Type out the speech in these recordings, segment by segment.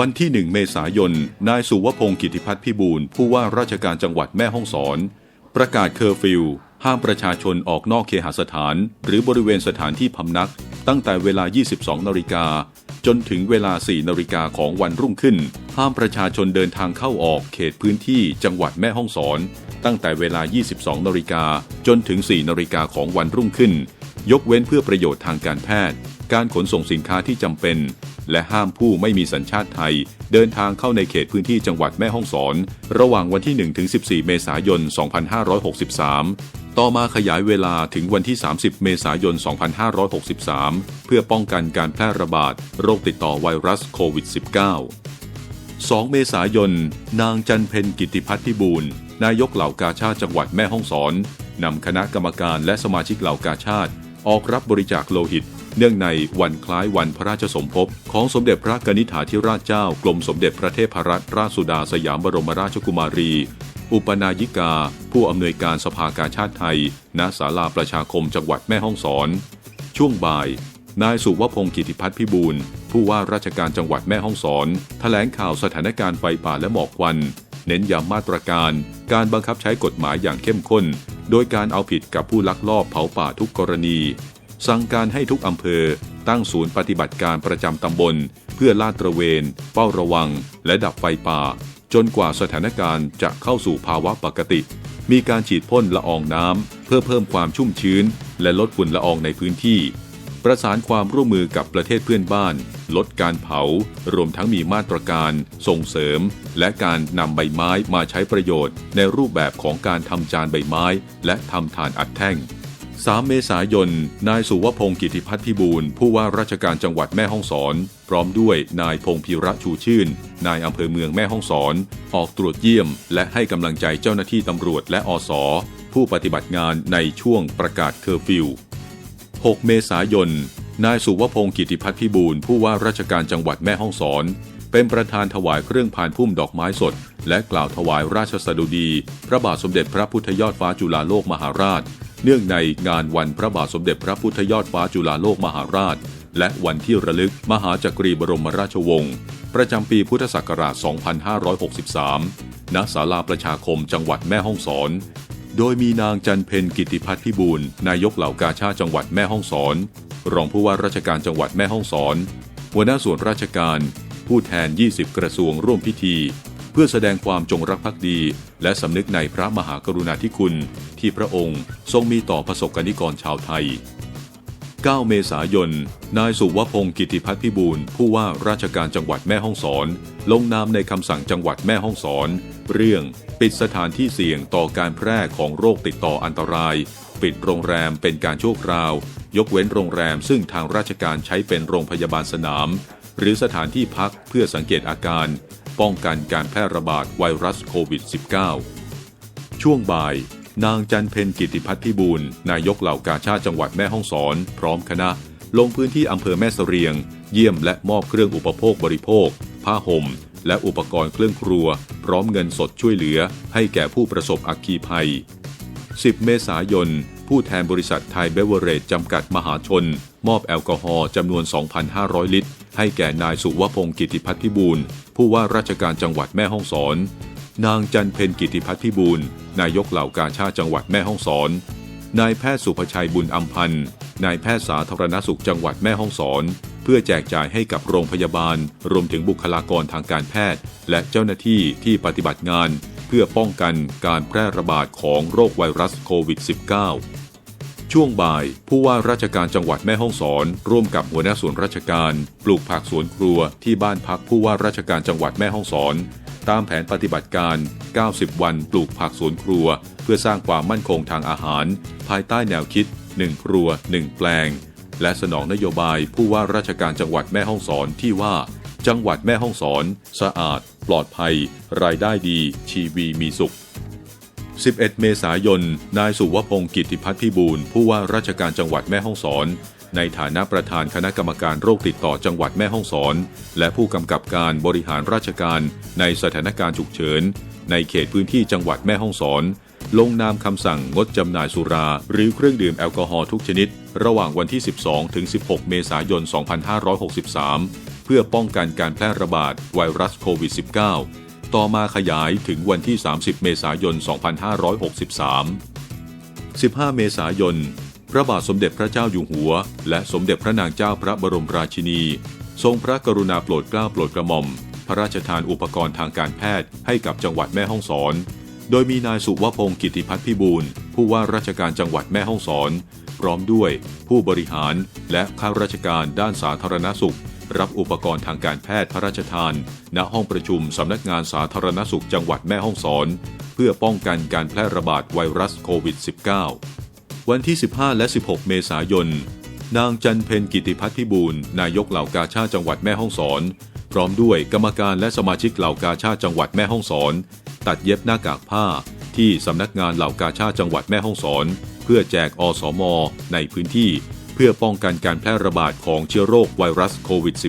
วันที่ 1 เมษายน นายสุวพงศ์กิติพัฒน์พิบูลผู้ว่าราชการจังหวัดแม่ฮ่องสอน ประกาศเคอร์ฟิวห้ามประชาชนออกนอกเคหสถาน หรือบริเวณสถานที่พำนัก ตั้งแต่เวลา 22 นาฬิกา จนถึงเวลา 4 นาฬิกาของวันรุ่งขึ้น ห้ามประชาชนเดินทางเข้าออกเขตพื้นที่จังหวัดแม่ฮ่องสอน ตั้งแต่เวลา 22 นาฬิกา จนถึง 4 นาฬิกาของวันรุ่งขึ้น ยกเว้นเพื่อประโยชน์ทางการแพทย์ การขนส่งสินค้าที่จำเป็น และห้ามผู้ไม่มีสัญชาติไทย เดินทางเข้าในเขตพื้นที่จังหวัดแม่ฮ่องสอน ระหว่างวันที่1ถึง14 เมษายน 2563 ต่อมาขยายเวลาถึงวันที่ 30 เมษายน 2563 เพื่อป้องกันการแพร่ระบาด โรคติดต่อไวรัสโควิด -19 2 เมษายน นางจันเพ็ญกิติพัฒน์พิบูลนายกเหล่ากาชาติจังหวัดแม่ฮ่องสอน นำคณะกรรมการและสมาชิกเหล่ากาชาติ ออกรับบริจาคโลหิต เนื่องในวันคล้ายวันพระราชสมภพของสมเด็จพระกนิษฐาธิราชเจ้ากรมสมเด็จพระเทพรัตนราชสุดาสยามบรมราชกุมารี อุปนายิกา ผู้อำนวยการสภากาชาติไทย ณศาลาประชาคมจังหวัดแม่ฮ่องสอน ช่วงบ่าย นายสุวพงศ์กิติพัฒน์พิบูลผู้ว่าราชการจังหวัดแม่ฮ่องสอนแถลงข่าวสถานการณ์ไฟป่าและหมอกควันเน้นย้ำมาตรการ การบังคับใช้กฎหมายอย่างเข้มข้น โดยการเอาผิดกับผู้ลักลอบเผาป่าทุกกรณี สั่งการให้ทุกอำเภอตั้งศูนย์ปฏิบัติการประจำตำบล เพื่อลาดตระเวนเฝ้าระวัง และดับไฟป่า จนกว่าสถานการณ์จะเข้าสู่ภาวะปกติ มีการฉีดพ่นละอองน้ำเพื่อเพิ่มความชุ่มชื้น และลดฝุ่นละอองในพื้นที่ ประสานความร่วมมือกับประเทศเพื่อนบ้าน ลดการเผา รวมทั้งมีมาตรการ ส่งเสริม และการนำใบไม้มาใช้ประโยชน์ ในรูปแบบของการทำจานใบไม้ และทำฐานอัดแท่ง 3 เมษายน นายสุวพงศ์กิติพัฒน์พิบูลผู้ว่าราชการจังหวัดแม่ฮ่องสอน พร้อมด้วยนายพงพิระชูชื่น นายอำเภอเมืองแม่ฮ่องสอน ออกตรวจเยี่ยม และให้กำลังใจเจ้าหน้าที่ตำรวจและอสผู้ปฏิบัติงานในช่วงประกาศเคอร์ฟิว 6 เมษายน นายสุวพงศ์กิติพัฒน์พิบูลผู้ว่าราชการจังหวัดแม่ฮ่องสอน เป็นประธานถวายเครื่องพานพุ่มดอกไม้สด และกล่าวถวายราชสดุดี พระบาทสมเด็จพระพุทธยอดฟ้าจุฬาโลกมหาราช เนื่องในงานวันพระบาทสมเด็จพระพุทธยอดฟ้าจุฬาโลกมหาราช และวันที่ระลึกมหาจักรีบรมราชวงศ์ประจำปีพุทธศักราช 2563 ณ ศาลาประชาคมจังหวัดแม่ฮ่องสอน โดยมีนางจันเพ็ญกิติพัฒน์พิบูลนายกเหล่ากาชาติจังหวัดแม่ฮ่องสอน รองผู้ว่าราชการจังหวัดแม่ฮ่องสอน หัวหน้าส่วนราชการ ผู้แทน 20 กระทรวงร่วมพิธี เพื่อแสดงความจงรักภักดี และสำนึกในพระมหากรุณาธิคุณ ที่พระองค์ทรงมีต่อประสบกนิกรชาวไทย 9 เมษายน นายสุวพงศ์กิติพัฒน์พิบูลผู้ว่าราชการจังหวัดแม่ฮ่องสอน ลงนามในคำสั่งจังหวัดแม่ฮ่องสอน เรื่องปิดสถานที่เสี่ยงต่อการแพร่ของโรคติดต่ออันตราย ปิดโรงแรมเป็นการชั่วคราว ยกเว้นโรงแรมซึ่งทางราชการใช้เป็นโรงพยาบาลสนาม หรือสถานที่พักเพื่อสังเกตอาการ ป้องกันการแพร่ระบาดไวรัสโควิด -19 ช่วงบ่าย นางจันเพ็ญกิติพัฒน์พิบูลนายกเหล่ากาชาติจังหวัดแม่ฮ่องสอน พร้อมคณะ ลงพื้นที่อำเภอแม่เสเรียง เยี่ยมและมอบเครื่องอุปโภคบริโภค ผ้าห่ม และอุปกรณ์เครื่องครัว พร้อมเงินสดช่วยเหลือ ให้แก่ผู้ประสบอัคคีภัย 10 เมษายน ผู้แทนบริษัทไทยเบเวอร์เรจจำกัดมหาชน มอบแอลกอฮอล์จำนวน 2,500 ลิตร ให้แก่นายสุวพงศ์กิติพัฒน์พิบูลผู้ว่าราชการจังหวัดแม่ฮ่องสอน นางจันเพ็ญกิติพัฒน์พิบูลนายกเหล่ากาชาติจังหวัดแม่ฮ่องสอน นายแพทย์สุภชัยบุญอัมพันธ์นายแพทย์สาธารณสุขจังหวัดแม่ฮ่องสอน เพื่อแจกจ่ายให้กับโรงพยาบาล รวมถึงบุคลากรทางการแพทย์ และเจ้าหน้าที่ที่ปฏิบัติงาน เพื่อป้องกันการแพร่ระบาดของโรคไวรัสโควิด -19 ช่วงบ่าย ผู้ว่าราชการจังหวัดแม่ฮ่องสอน ร่วมกับหัวหน้าส่วนราชการ ปลูกผักสวนครัวที่บ้านพักผู้ว่าราชการจังหวัดแม่ฮ่องสอน ตามแผนปฏิบัติการ 90 วันปลูกผักสวนครัว เพื่อสร้างความมั่นคงทางอาหาร ภายใต้แนวคิด 1 ครัว 1 แปลง และสนองนโยบายผู้ว่าราชการจังหวัดแม่ฮ่องสอนที่ว่า จังหวัดแม่ฮ่องสอน สะอาด ปลอดภัย รายได้ดี ชีวีมีสุข 11 เมษายน นายสุวพงศ์กิติพัฒน์พิบูลผู้ว่าราชการจังหวัดแม่ฮ่องสอน ในฐานะประธานคณะกรรมการโรคติดต่อจังหวัดแม่ฮ่องสอน และผู้กำกับการบริหารราชการในสถานการณ์ฉุกเฉิน ในเขตพื้นที่จังหวัดแม่ฮ่องสอน ลงนามคำสั่งงดจำหน่ายสุรา หรือเครื่องดื่มแอลกอฮอล์ทุกชนิด ระหว่างวันที่ 12 ถึง 16 เมษายน 2563 เพื่อป้องกันการแพร่ระบาดไวรัสโควิด -19 ต่อมาขยายถึงวันที่ 30 เมษายน 2563 15 เมษายน พระบาทสมเด็จพระเจ้าอยู่หัว และสมเด็จพระนางเจ้าพระบรมราชินี ทรงพระกรุณาโปรดเกล้าโปรดกระหม่อม พระราชทานอุปกรณ์ทางการแพทย์ให้กับจังหวัดแม่ฮ่องสอน โดยมีนายสุวพงศ์กิติพัฒน์พิบูลผู้ว่าราชการจังหวัดแม่ฮ่องสอน พร้อมด้วยผู้บริหารและข้าราชการด้านสาธารณสุข รับอุปกรณ์ทางการแพทย์พระราชทาน ณห้องประชุมสำนักงานสาธารณสุขจังหวัดแม่ฮ่องสอน เพื่อป้องกันการแพร่ระบาดไวรัสโควิด -19 วันที่ 15 และ 16 เมษายน นางจันเพนกิติพัฒน์พิบูลนายกเหล่ากาชาติจังหวัดแม่ฮ่องสอน พร้อมด้วยกรรมการและสมาชิกเหล่ากาชาติจังหวัดแม่ฮ่องสอน ตัดเย็บหน้ากากผ้า ที่สำนักงานเหล่ากาชาติจังหวัดแม่ฮ่องสอน เพื่อแจกอสม ในพื้นที่ เพื่อป้องกันการแพร่ระบาดของเชื้อโรคไวรัสโควิด -19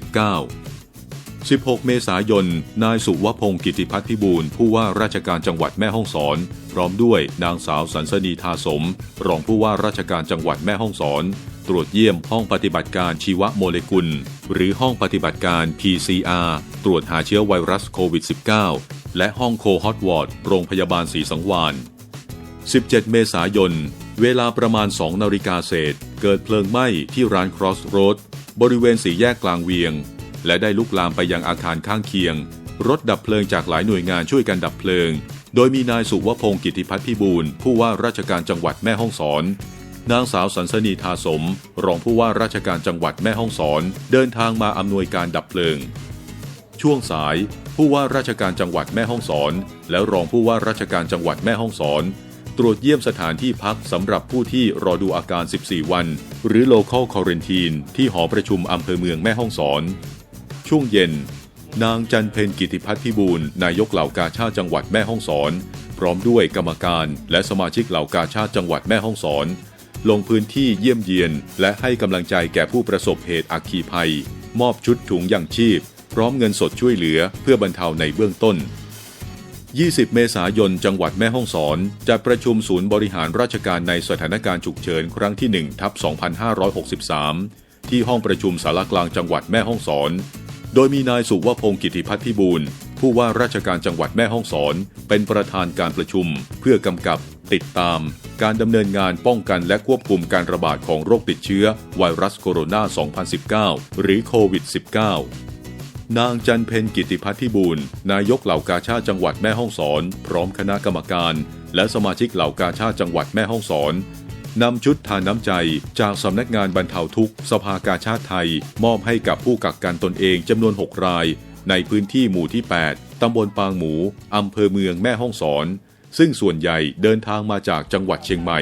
16 เมษายน นายสุวพงศ์กิติพัฒน์พิบูลผู้ว่าราชการจังหวัดแม่ฮ่องสอน พร้อมด้วยนางสาวสันสนีทาสม รองผู้ว่าราชการจังหวัดแม่ฮ่องสอน ตรวจเยี่ยมห้องปฏิบัติการชีวโมเลกุล หรือห้องปฏิบัติการ PCR ตรวจหาเชื้อไวรัสโควิด -19 และห้องโคฮอตวอร์ดโรงพยาบาลศรีสังวาน17 เมษายน เวลาประมาณ 2 นาฬิกาเศษ เกิดเพลิงไหม้ที่ร้าน Cross Road บริเวณสี่แยกกลางเวียง และได้ลุกลามไปยังอาคารข้างเคียง รถดับเพลิงจากหลายหน่วยงานช่วยกันดับเพลิง โดยมีนายสุวพงศ์กิติพัฒน์พิบูลผู้ว่าราชการจังหวัดแม่ฮ่องสอน นางสาวสันสนีทาสม รองผู้ว่าราชการจังหวัดแม่ฮ่องสอน เดินทางมาอำนวยการดับเพลิง ช่วงสายผู้ว่าราชการจังหวัดแม่ฮ่องสอน และรองผู้ว่าราชการจังหวัดแม่ฮ่องสอน ตรวจเยี่ยมสถานที่พักสำหรับผู้ที่รอดูอาการ 14 วัน หรือ local quarantine ที่หอประชุมอำเภอเมืองแม่ฮ่องสอน ช่วงเย็น นางจันเพนกิติพัฒน์พิบูลนายกเหล่ากาชาติจังหวัดแม่ฮ่องสอน พร้อมด้วยกรรมการและสมาชิกเหล่ากาชาติจังหวัดแม่ฮ่องสอน ลงพื้นที่เยี่ยมเยียน และให้กำลังใจแก่ผู้ประสบเหตุอัคคีภัย มอบชุดถุงยังชีพ พร้อมเงินสดช่วยเหลือเพื่อบรรเทาในเบื้องต้น 20 เมษายน จังหวัดแม่ฮ่องสอน จัดประชุมศูนย์บริหารราชการในสถานการณ์ฉุกเฉินครั้งที่1ทับ2563 ที่ห้องประชุมสารกลางจังหวัดแม่ฮ่องสอน โดยมีนายสุวพงศ์กิติพัฒน์พิบูลผู้ว่าราชการจังหวัดแม่ฮ่องสอน เป็นประธานการประชุม เพื่อกำกับ ติดตาม การดำเนินงานป้องกันและควบคุมการระบาดของโรคติดเชื้อไวรัสโคโรนา 2019 หรือโควิด -19 นางจันเพนกิติพัฒน์พิบูลนายกเหล่ากาชาติจังหวัดแม่ฮ่องสอน พร้อมคณะกรรมการ และสมาชิกเหล่ากาชาติจังหวัดแม่ฮ่องสอนนำชุดทานน้ำใจจากสำนักงานบรรเทาทุกข์สภากาชาติไทย มอบให้กับผู้กักกันตนเองจำนวน 6 ราย ในพื้นที่หมู่ที่ 8 ตำบลปางหมูอำเภอเมืองแม่ฮ่องสอน ซึ่งส่วนใหญ่เดินทางมาจากจังหวัดเชียงใหม่